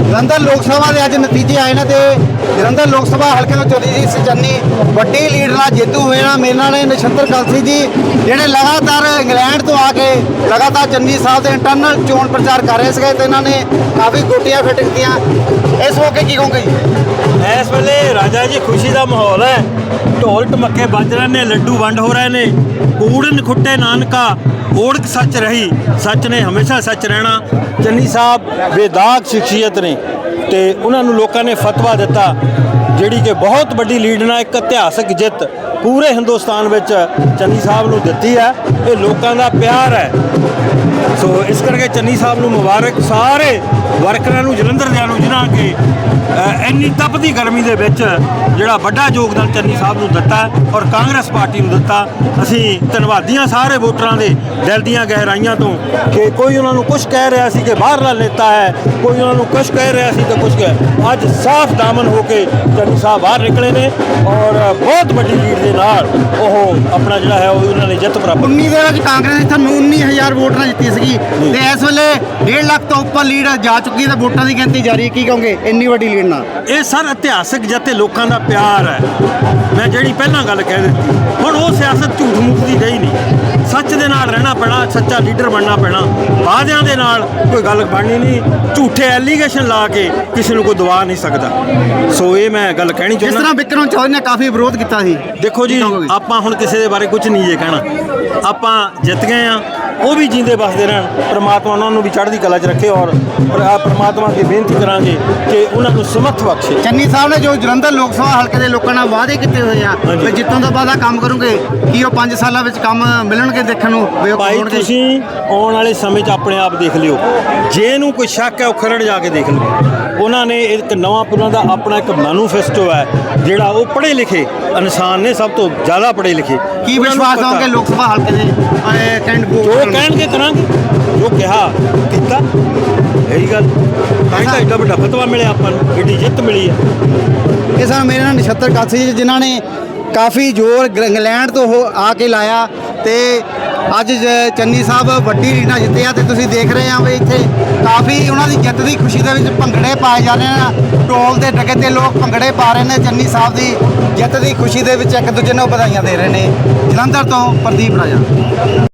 ਜਲੰਧਰ ਲੋਕ ਸਭਾ ਦੇ ਅੱਜ ਨਤੀਜੇ ਆਏ ਨੇ ਤੇ ਜਲੰਧਰ ਲੋਕ ਸਭਾ ਹਲਕੇ ਤੋਂ ਚੌਧਰੀ ਜੀ ਚੰਨੀ। ਵੱਡੀ ਲੀਡ ਨਾਲ ਜੇਤੂ ਹੋਏ ਨਾ ਮੇਰੇ ਨੇ ਨਛੱਤਰ ਕਲਸੀ ਜੀ, ਜਿਹੜੇ ਲਗਾਤਾਰ ਇੰਗਲੈਂਡ ਤੋਂ ਆ ਕੇ ਲਗਾਤਾਰ ਚੰਨੀ ਸਾਹਿਬ ਦੇ ਇੰਟਰਨਲ ਚੋਣ ਪ੍ਰਚਾਰ ਕਰ ਰਹੇ ਸੀਗੇ ਤੇ ਇਹਨਾਂ ਨੇ ਕਾਫੀ ਗੋਟੀਆਂ ਫਿੱਟ ਕੀਤੀਆਂ। ਇਸ ਮੌਕੇ ਕੀ ਕਹੋਗੇ ਜੀ? ਇਸ ਵੇਲੇ ਰਾਜਾ ਜੀ, ਖੁਸ਼ੀ ਦਾ ਮਾਹੌਲ ਹੈ। ਢੋਲ ਟਮੱਕੇ ਵੱਜ ਰਹੇ ਨੇ, ਲੱਡੂ ਵੰਡ ਹੋ ਰਹੇ ਨੇ। ਕੂੜਨ ਖੁੱਟੇ ਨਾਨਕਾ, ਓੜਕ ਸੱਚ ਰਹੀ। ਸੱਚ ਨੇ ਹਮੇਸ਼ਾ ਸੱਚ ਰਹਿਣਾ। ਚੰਨੀ ਸਾਹਿਬ ਬੇਦਾਗ ਸ਼ਖਸੀਅਤ ਨੇ। ਤੇ ਉਹਨਾਂ ਨੂੰ ਲੋਕਾਂ ਨੇ ਫਤਵਾ ਦਿੱਤਾ, ਜਿਹੜੀ ਕਿ ਬਹੁਤ ਵੱਡੀ ਲੀਡ ਨਾਲ ਇੱਕ ਇਤਿਹਾਸਕ ਜਿੱਤ ਪੂਰੇ ਹਿੰਦੁਸਤਾਨ ਵਿੱਚ ਚੰਨੀ ਸਾਹਿਬ ਨੂੰ ਦਿੱਤੀ ਹੈ। ਇਹ ਲੋਕਾਂ ਦਾ ਪਿਆਰ ਹੈ। ਸੋ ਇਸ ਕਰਕੇ ਚੰਨੀ ਸਾਹਿਬ ਨੂੰ ਮੁਬਾਰਕ। ਸਾਰੇ ਵਰਕਰਾਂ ਨੂੰ ਜਲੰਧਰ ਦਿਆਂ ਨੂੰ, ਜਿਨ੍ਹਾਂ ਕਿ ਇੰਨੀ ਤਪਦੀ ਗਰਮੀ ਦੇ ਵਿੱਚ ਜਿਹੜਾ ਵੱਡਾ ਯੋਗਦਾਨ ਚੰਨੀ ਸਾਹਿਬ ਨੂੰ ਦਿੱਤਾ ਔਰ ਕਾਂਗਰਸ ਪਾਰਟੀ ਨੂੰ ਦਿੱਤਾ, ਅਸੀਂ ਧੰਨਵਾਦੀਆਂ ਸਾਰੇ ਵੋਟਰਾਂ ਦੇ ਦਿਲ ਦੀਆਂ ਗਹਿਰਾਈਆਂ ਤੋਂ ਕਿ ਕੋਈ ਉਹਨਾਂ ਨੂੰ ਕੁਝ ਕਹਿ ਰਿਹਾ ਸੀ ਕਿ ਬਾਹਰਲਾ ਨੇਤਾ ਹੈ, ਕੋਈ ਉਹਨਾਂ ਨੂੰ ਕੁਝ ਕਹਿ ਰਿਹਾ ਸੀ ਕਿ ਕੁਝ ਕਹਿ ਅੱਜ ਸਾਫ਼ ਦਾਮਨ ਹੋ ਕੇ ਚੰਨੀ ਸਾਹਿਬ ਬਾਹਰ ਨਿਕਲੇ ਨੇ ਔਰ ਬਹੁਤ ਵੱਡੀ ਲੀਡ ਦੇ ਨਾਲ ਉਹ ਆਪਣਾ ਜਿਹੜਾ ਹੈ ਉਹ ਉਹਨਾਂ ਨੇ ਜਿੱਤ ਪ੍ਰਾਪਤ 19 ਦੇ ਵਿੱਚ ਕਾਂਗਰਸ ਇੱਥੇ 19000 ਵੋਟ ਨਾਲ ਜਿੱਤੀ ਸੀਗੀ। ਤੇ ਇਸ ਵੇਲੇ 1.5 ਲੱਖ ਤੋਂ ਉੱਪਰ ਲੀਡ ਜਾ ਚੁੱਕੀ ਹੈ ਤੇ ਵੋਟਾਂ ਦੀ ਗਿਣਤੀ ਜਾਰੀ ਹੈ। ਕੀ ਕਹੋਗੇ ਇੰਨੀ ਵੱਡੀ ਲੀਡ ਨਾਲ? ਇਹ ਸਰ ਇਤਿਹਾਸਕ ਜਿੱਤੇ ਲੋਕਾਂ ਦਾ ਪਿਆਰ ਹੈ। ਮੈਂ ਜਿਹੜੀ ਪਹਿਲਾਂ ਗੱਲ ਕਹਿ ਦਿੱਤੀ ਹੁਣ ਉਹ ਸਿਆਸਤ ਝੂਠ ਮੂਠ ਦੀ ਰਹੀ ਨਹੀਂ। ਸੱਚ ਦੇ ਨਾਲ ਰਹਿਣਾ ਪੈਣਾ ਸੱਚਾ ਲੀਡਰ ਬਣਨਾ ਪੈਣਾ। ਵਾਅਦਿਆਂ ਦੇ ਨਾਲ ਕੋਈ ਗੱਲ ਬਣਨੀ ਨਹੀਂ। ਝੂਠੇ ਐਲੀਗੇਸ਼ਨ ਲਾ ਕੇ ਕਿਸੇ ਨੂੰ ਕੋਈ ਦਵਾ ਨਹੀਂ ਸਕਦਾ। ਸੋ ਇਹ ਮੈਂ ਗੱਲ ਕਹਿਣੀ ਜਿਸ ਚਾਹੁੰਦਾ ਤਰ੍ਹਾਂ ਵਿਕਰਮ ਚੌਧਰੀ ਨੇ ਕਾਫੀ ਵਿਰੋਧ ਕੀਤਾ ਸੀ। ਦੇਖੋ ਜੀ? ਆਪਾਂ ਹੁਣ ਕਿਸੇ ਦੇ ਬਾਰੇ ਕੁਝ ਨਹੀਂ ਜੇ ਕਹਿਣਾ। ਆਪਾਂ ਜਿੱਤ ਗਏ ਆ ਉਹ ਵੀ ਜਿੰਦੇ ਵਸਦੇ ਰਹਿਣ ਪ੍ਰਮਾਤਮਾ ਉਹਨਾਂ ਨੂੰ ਵੀ ਚੜ੍ਹਦੀ ਕਲਾ 'ਚ ਰੱਖੇ ਔਰ ਪ੍ਰਮਾਤਮਾ ਅੱਗੇ ਬੇਨਤੀ ਕਰਾਂਗੇ ਕਿ ਉਹਨਾਂ ਨੂੰ ਸਮਰਥ ਬਖਸ਼ੇ ਚੰਨੀ ਸਾਹਿਬ ਨੇ ਜੋ ਜਲੰਧਰ ਲੋਕ ਸਭਾ ਹਲਕੇ ਦੇ ਲੋਕਾਂ ਨਾਲ ਵਾਅਦੇ ਕੀਤੇ ਹੋਏ ਆ। ਤੇ ਜਿੱਤੋਂ ਤੋਂ ਬਾਅਦ ਕੰਮ ਕਰੋਗੇ ਕੀ ਉਹ 5 ਸਾਲਾਂ ਵਿੱਚ ਕੰਮ ਮਿਲਣਗੇ ਦੇਖਣ ਨੂੰ ਭਾਈ? ਤੁਸੀਂ ਆਉਣ ਵਾਲੇ ਸਮੇਂ 'ਚ ਆਪਣੇ ਆਪ ਦੇਖ ਲਿਓ ਜੇ ਇਹਨੂੰ ਕੋਈ ਸ਼ੱਕ ਹੈ ਉਹ ਖਰੜ ਜਾ ਕੇ ਦੇਖ ਲਓ ਉਹਨਾਂ ਨੇ ਇੱਕ ਨਵਾਂ ਪੁਰਾਂ ਦਾ ਆਪਣਾ ਇੱਕ ਮੈਨੂਫੈਸਟੋ ਹੈ ਜਿਹੜਾ ਉਹ ਪੜ੍ਹੇ ਲਿਖੇ ਇਨਸਾਨ ਨੇ ਸਭ ਤੋਂ ਜ਼ਿਆਦਾ ਪੜ੍ਹੇ ਲਿਖੇ। ਕੀ ਵਿਸ਼ਵਾਸ ਦਵਾਂਗੇ ਲੋਕ ਸਭਾ ਹਲਕੇ ਦੇ? ਕੈਂਡੀਡੇਟ ਜੋ ਕਹਿਣਗੇ ਕਰਾਂਗੇ। ਜੋ ਕਿਹਾ ਕੀਤਾ। ਇਹੀ ਗੱਲ ਤਾਂ ਤਾਂ ਏਡਾ ਵੱਡਾ ਫਤਵਾ ਮਿਲਿਆ ਆਪਾਂ ਨੂੰ ਏਡੀ ਜਿੱਤ ਮਿਲੀ ਹੈ ਇਹ ਸਨ ਮੇਰੇ ਨਾਲ ਨਛੱਤਰ ਕਾਸੀ ਜਿਨ੍ਹਾਂ ਨੇ ਕਾਫੀ ਜ਼ੋਰ ਇੰਗਲੈਂਡ ਤੋਂ ਆ ਕੇ ਲਾਇਆ ਤੇ ਅੱਜ ਚੰਨੀ ਸਾਹਿਬ ਵੱਡੀ ਲੀਡ ਨਾਲ ਜਿੱਤੇ ਆ ਤੇ ਤੁਸੀਂ ਦੇਖ ਰਹੇ ਆ ਵੀ ਇੱਥੇ ਕਾਫੀ ਉਹਨਾਂ ਦੀ ਜਿੱਤ ਦੀ ਖੁਸ਼ੀ ਦੇ ਵਿੱਚ ਭੰਗੜੇ ਪਾਏ ਜਾ ਰਹੇ ਨੇ। ਢੋਲ ਦੇ ਡਗੇ ਤੇ ਲੋਕ ਭੰਗੜੇ ਪਾ ਰਹੇ ਨੇ। ਚੰਨੀ ਸਾਹਿਬ ਦੀ ਜਿੱਤ ਦੀ ਖੁਸ਼ੀ ਦੇ ਵਿੱਚ ਇੱਕ ਦੂਜੇ ਨੂੰ ਵਧਾਈਆਂ ਦੇ ਰਹੇ ਨੇ। ਜਲੰਧਰ ਤੋਂ ਪ੍ਰਦੀਪ ਰਾਜਾ।